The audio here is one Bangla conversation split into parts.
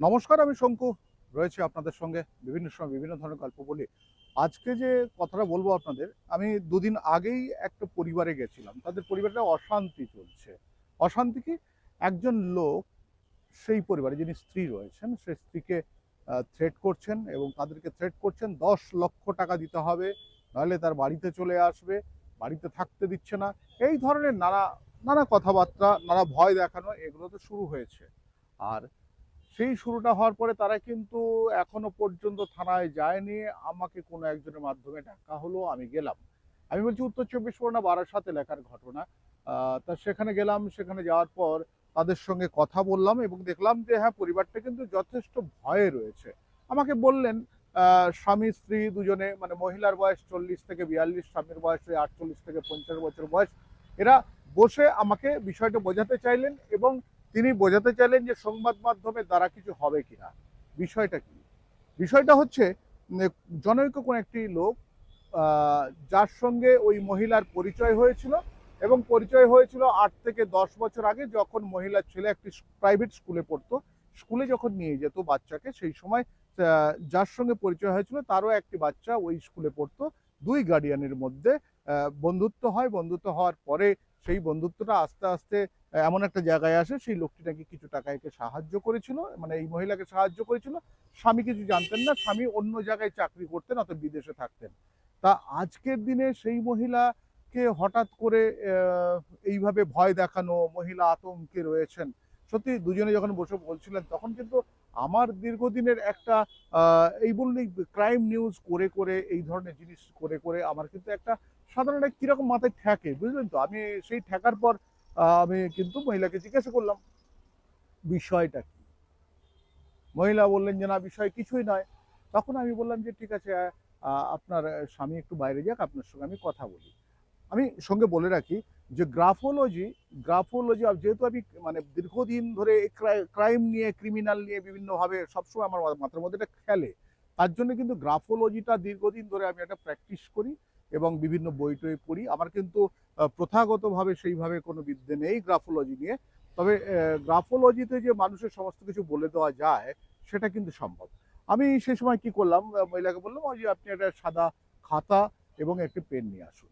নমস্কার, আমি শঙ্কু। রয়েছে আপনাদের সঙ্গে বিভিন্ন সময় বিভিন্ন ধরনের গল্প বলি। আজকে যে কথাটা বলব আপনাদের, আমি দুদিন আগেই একটা পরিবারে গেছিলাম। তাদের পরিবারটা অশান্তি চলছে। অশান্তি কি? একজন লোক সেই পরিবারে, যিনি স্ত্রী রয়েছেন, সেই স্ত্রীকে থ্রেট করছেন এবং তাদেরকে থ্রেট করছেন, দশ লক্ষ টাকা দিতে হবে, নাহলে তার বাড়িতে চলে আসবে, বাড়িতে থাকতে দিচ্ছে না। এই ধরনের নানা নানা কথাবার্তা, নানা ভয় দেখানো, এগুলো তো শুরু হয়েছে। আর সেই শুরুটা হওয়ার পরে তারা কিন্তু এখনও পর্যন্ত থানায় যায়নি। আমাকে কোনো একজনের মাধ্যমে ডাকা হলো, আমি গেলাম। আমি বলছি, উত্তর চব্বিশ পরগনা বারাসাত এলাকার ঘটনা। তা সেখানে গেলাম, সেখানে যাওয়ার পর তাদের সঙ্গে কথা বললাম এবং দেখলাম যে হ্যাঁ পরিবারটা কিন্তু যথেষ্ট ভয়ে রয়েছে। আমাকে বললেন স্বামী, স্ত্রী দুজনে মানে মহিলার বয়স চল্লিশ থেকে বিয়াল্লিশ, স্বামীর বয়স আটচল্লিশ থেকে পঞ্চাশ বছর বয়স, এরা বসে আমাকে বিষয়টা বোঝাতে চাইলেন এবং তিনি বোঝাতে চাইলেন যে সংবাদ মাধ্যমের দ্বারা কিছু হবে কিনা। বিষয়টা কি? বিষয়টা হচ্ছে জনৈক কোন একটি লোক যার সঙ্গে ওই মহিলার পরিচয় হয়েছিল এবং পরিচয় হয়েছিল আট থেকে দশ বছর আগে যখন মহিলার ছেলে একটি প্রাইভেট স্কুলে পড়তো। স্কুলে যখন নিয়ে যেত বাচ্চাকে, সেই সময় যার সঙ্গে পরিচয় হয়েছিল তারও একটি বাচ্চা ওই স্কুলে পড়তো। দুই গার্ডিয়ানের মধ্যে বন্ধুত্ব হয়। বন্ধুত্ব হওয়ার পরে সেই বন্ধুত্বটা আস্তে আস্তে এমন একটা জায়গায় আসে, সেই লোকটি নাকি কিছু টাকা একে সাহায্য করেছিল মানে এই মহিলাকে সাহায্য করেছিল। স্বামী কিছু জানতেন না, স্বামী অন্য জায়গায় চাকরি করতেন অত বিদেশে থাকতেন। তা আজকের দিনে সেই মহিলাকে হঠাৎ করে এইভাবে ভয় দেখানো, মহিলা আতঙ্কে রয়েছেন, সত্যি দুজনে যখন বসে বলছিলেন, তখন কিন্তু আমার দীর্ঘদিনের একটা এই বললেই ক্রাইম নিউজ করে করে, এই ধরনের জিনিস করে করে আমার কিন্তু একটা সাধারণ কীরকম মাথায় ঠেকে, বুঝলেন তো? আমি সেই ঠেকার পর আমি কিন্তু মহিলাকে জিজ্ঞাসা করলাম, বিষয়টা কি? মহিলা বললেন যে, না, বিষয় কিছুই নয়। তখন আমি বললাম যে, ঠিক আছে আপনার স্বামী একটু বাইরে যাক, আপনার সঙ্গে আমি কথা বলি। আমি সঙ্গে বলে রাখি যে, গ্রাফোলজি গ্রাফোলজি যেহেতু আমি মানে দীর্ঘদিন ধরে ক্রাইম নিয়ে, ক্রিমিনাল নিয়ে বিভিন্নভাবে সবসময় আমার মাথার মধ্যে এটা খেলে, তার জন্য কিন্তু গ্রাফোলজিটা দীর্ঘদিন ধরে আমি একটা প্র্যাকটিস করি। এবং বিভিন্ন বই টই পড়ি। আমার কিন্তু প্রথাগতভাবে সেইভাবে কোনো বিদ্যে নেই গ্রাফোলজি নিয়ে। তবে গ্রাফোলজিতে যে মানুষের সমস্ত কিছু বলে দেওয়া যায়, সেটা কিন্তু সম্ভব। আমি সেই সময় কি করলাম মহিলাকে বললাম যে আপনি একটা সাদা খাতা এবং একটি পেন নিয়ে আসুন।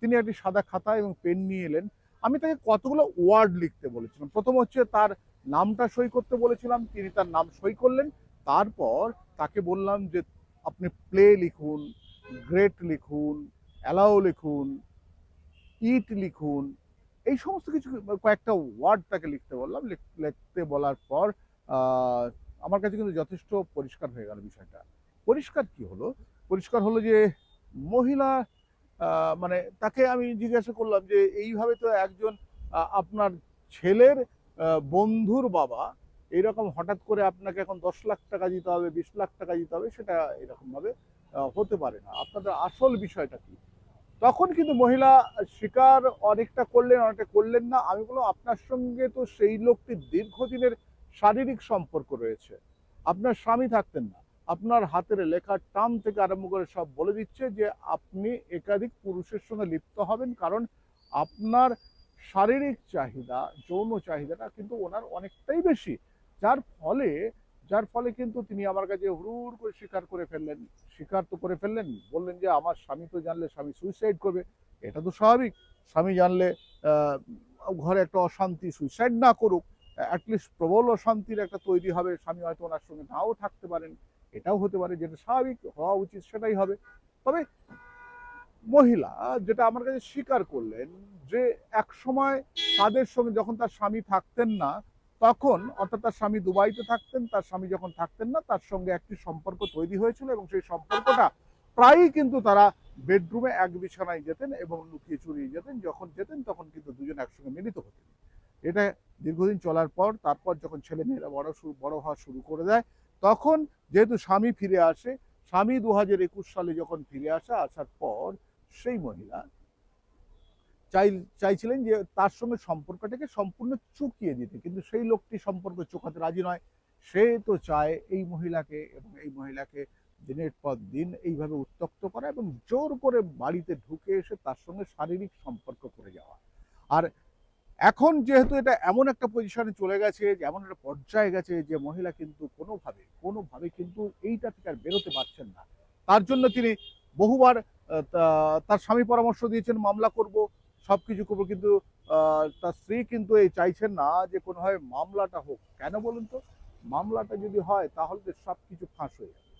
তিনি একটি সাদা খাতা এবং পেন নিয়ে এলেন। আমি তাকে কতগুলো ওয়ার্ড লিখতে বলেছিলাম। প্রথম হচ্ছে তার নামটা সই করতে বলেছিলাম, তিনি তার নাম সই করলেন। তারপর তাকে বললাম যে, আপনি প্লে লিখুন গ্রেট লিখুন অ্যালাও লিখুন, ইট লিখুন, এই সমস্ত কিছু কয়েকটা ওয়ার্ড তাকে লিখতে বললাম। লিখতে বলার পর আমার কাছে কিন্তু যথেষ্ট পরিষ্কার হয়ে গেল বিষয়টা। পরিষ্কার কি হলো? পরিষ্কার হলো যে মহিলা মানে তাকে আমি জিজ্ঞাসা করলাম যে এইভাবে তো একজন আপনার ছেলের বন্ধুর বাবা, এইরকম হঠাৎ করে আপনাকে এখন দশ লাখ টাকা দিতে হবে, বিশ লাখ টাকা দিতে হবে, সেটা এরকমভাবে হতে পারে না। আপনাদের আসল বিষয়টা কি? তখন কিন্তু মহিলা স্বীকার অনেকটা করলেন অনেকটা করলেন না। আমি বললাম, আপনার সঙ্গে তো সেই লোকটির দীর্ঘদিনের শারীরিক সম্পর্ক রয়েছে। আপনার স্বামী থাকতেন না। আপনার হাতের লেখার টান থেকে আরম্ভ করে সব বলে দিচ্ছে যে, আপনি একাধিক পুরুষের সঙ্গে লিপ্ত হবেন কারণ আপনার শারীরিক চাহিদা, যৌন চাহিদাটা কিন্তু ওনার অনেকটাই বেশি। যার ফলে যার ফলে কিন্তু তিনি আমার কাছে হুড় করে স্বীকার করে ফেললেন, স্বীকার তো করে ফেললেন, বললেন যে আমার স্বামী তো জানলে স্বামী সুইসাইড করবে। এটা তো স্বাভাবিক, স্বামী জানলে ঘরে একটা অশান্তি সুইসাইড না করুক অ্যাটলিস্ট প্রবল অশান্তির একটা তৈরি হবে, স্বামী হয়তো ওনার সঙ্গে নাও থাকতে পারেন, এটাও হতে পারে, যেটা স্বাভাবিক, হওয়া উচিত সেটাই হবে। তবে মহিলা যেটা আমার কাছে স্বীকার করলেন যে এক সময় তাদের সঙ্গে যখন তার স্বামী থাকতেন না তখন অর্থাৎ তার স্বামী দুবাইতে থাকতেন, তার স্বামী যখন থাকতেন না, তার সঙ্গে একটি সম্পর্ক তৈরি হয়েছিল এবং সেই সম্পর্কটা প্রায়ই কিন্তু তারা বেডরুমে এক বিছানায় যেতেন এবং লুকিয়ে চুরিয়ে যেতেন। যখন যেতেন, তখন কিন্তু দুজন একসঙ্গে মিলিত হতেন। এটা দীর্ঘদিন চলার পর, তারপর যখন ছেলে মেয়েরা বড় শুরু, বড় হওয়া শুরু করে দেয়, তখন যেহেতু স্বামী ফিরে আসে, স্বামী দু সালে যখন ফিরে আসা, আসার পর সেই মহিলা চাই, চাইছিলেন যে তার সঙ্গে সম্পর্কটাকে সম্পূর্ণ চুকিয়ে দিতে। কিন্তু সেই লোকটি সম্পর্ক চোখাতে রাজি নয়। সে তো চায় এই মহিলাকে এবং এই মহিলাকে দিনের পর দিন এইভাবে উত্তক্ত করা এবং জোর করে বাড়িতে ঢুকে এসে তার সঙ্গে শারীরিক সম্পর্ক করে যাওয়া। আর এখন যেহেতু এটা এমন একটা পজিশনে চলে গেছে, যে এমন একটা পর্যায়ে গেছে যে মহিলা কিন্তু কোনোভাবে কোনোভাবে কিন্তু এইটা থেকে আর বেরোতে পারছেন না। তার জন্য তিনি বহুবার তার স্বামী পরামর্শ দিয়েছেন, মামলা করব। সব কিছু করব, কিন্তু তার স্ত্রী কিন্তু এই চাইছেন না যে কোনোভাবে মামলাটা হোক। কেন বলুন তো? মামলাটা যদি হয়, তাহলে তো সব কিছু ফাঁস হয়ে যাবে।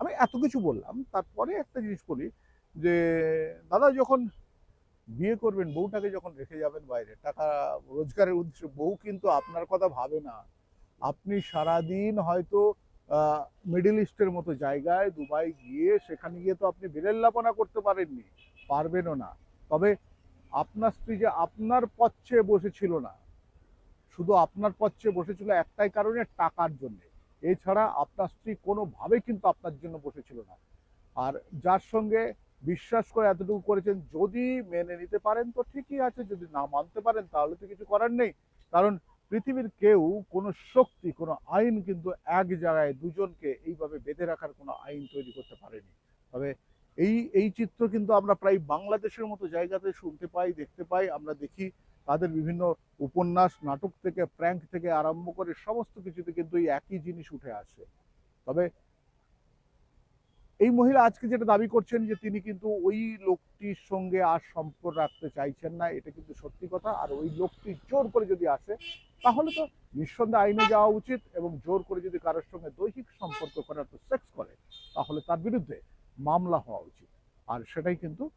আমি এত কিছু বললাম, তারপরে একটা জিনিস বলি যে, দাদা যখন বিয়ে করবেন, বউটাকে যখন রেখে যাবেন বাইরে, টাকা রোজগারের উদ্দেশ্যে, বউ কিন্তু আপনার কথা ভাবে না। আপনি সারাদিন হয়তো মিডল ইস্টের মতো জায়গায় দুবাই গিয়ে, সেখানে গিয়ে তো আপনি বিড়েল্লাপনা করতে পারেননি, পারবেনও না। তবে আপনার স্ত্রী যে আপনার পচ্ছে বসেছিল না, শুধু আপনার পচ্ছে বসেছিল একটাই কারণে টাকার জন্য। এছাড়া আপনার স্ত্রী কোনোভাবে কিন্তু আপনার জন্য বসেছিল না। আর যার সঙ্গে বিশ্বাস করে এতটুকু করেছেন, যদি মেনে নিতে পারেন তো ঠিকই আছে, যদি না মানতে পারেন তাহলে তো কিছু করার নেই। কারণ পৃথিবীর কেউ কোনো শক্তি, কোনো আইন কিন্তু এক জায়গায় দুজনকে এইভাবে বেঁধে রাখার কোনো আইন তৈরি করতে পারেনি। তবে এই এই চিত্র কিন্তু আমরা প্রায় বাংলাদেশের মতো জায়গাতে শুনতে পাই, দেখতে পাই। আমরা দেখি তাদের বিভিন্ন উপন্যাস, নাটক থেকে, প্র্যাঙ্ক থেকে আরম্ভ করে সমস্ত কিছুতে কিন্তু এই একই জিনিস উঠে আসে। তবে এই মহিলা আজকে যেটা দাবি করছেন যে তিনি কিন্তু ওই লোকটির সঙ্গে আর সম্পর্ক রাখতে চাইছেন না, এটা কিন্তু সত্যি কথা। আর ওই লোকটি জোর করে যদি আসে, তাহলে তো নিঃসন্দেহে আইনে যাওয়া উচিত এবং জোর করে যদি কারোর সঙ্গে দৈহিক সম্পর্ক করে অর্থাৎ সেক্স করে, তাহলে তার বিরুদ্ধে মামলা হওয়া উচিত। আর সেটাই কিন্তু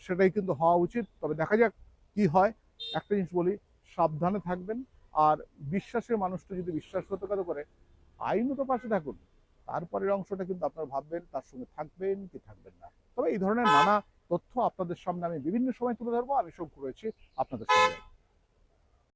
সেটাই কিন্তু হওয়া উচিত। তবে দেখা যাক কি হয়। একটা জিনিস বলি, সাবধানে থাকবেন। আর বিশ্বাসের মানুষটা যদি বিশ্বাসঘাতকতা করে, আইনত পাশে থাকুন। তারপরের অংশটা কিন্তু আপনারা ভাববেন, তার সঙ্গে থাকবেন কি থাকবেন না। তবে এই ধরনের নানা তথ্য আপনাদের সামনে আমি বিভিন্ন সময় তুলে ধরবো। আমি সব রয়েছি আপনাদের সঙ্গে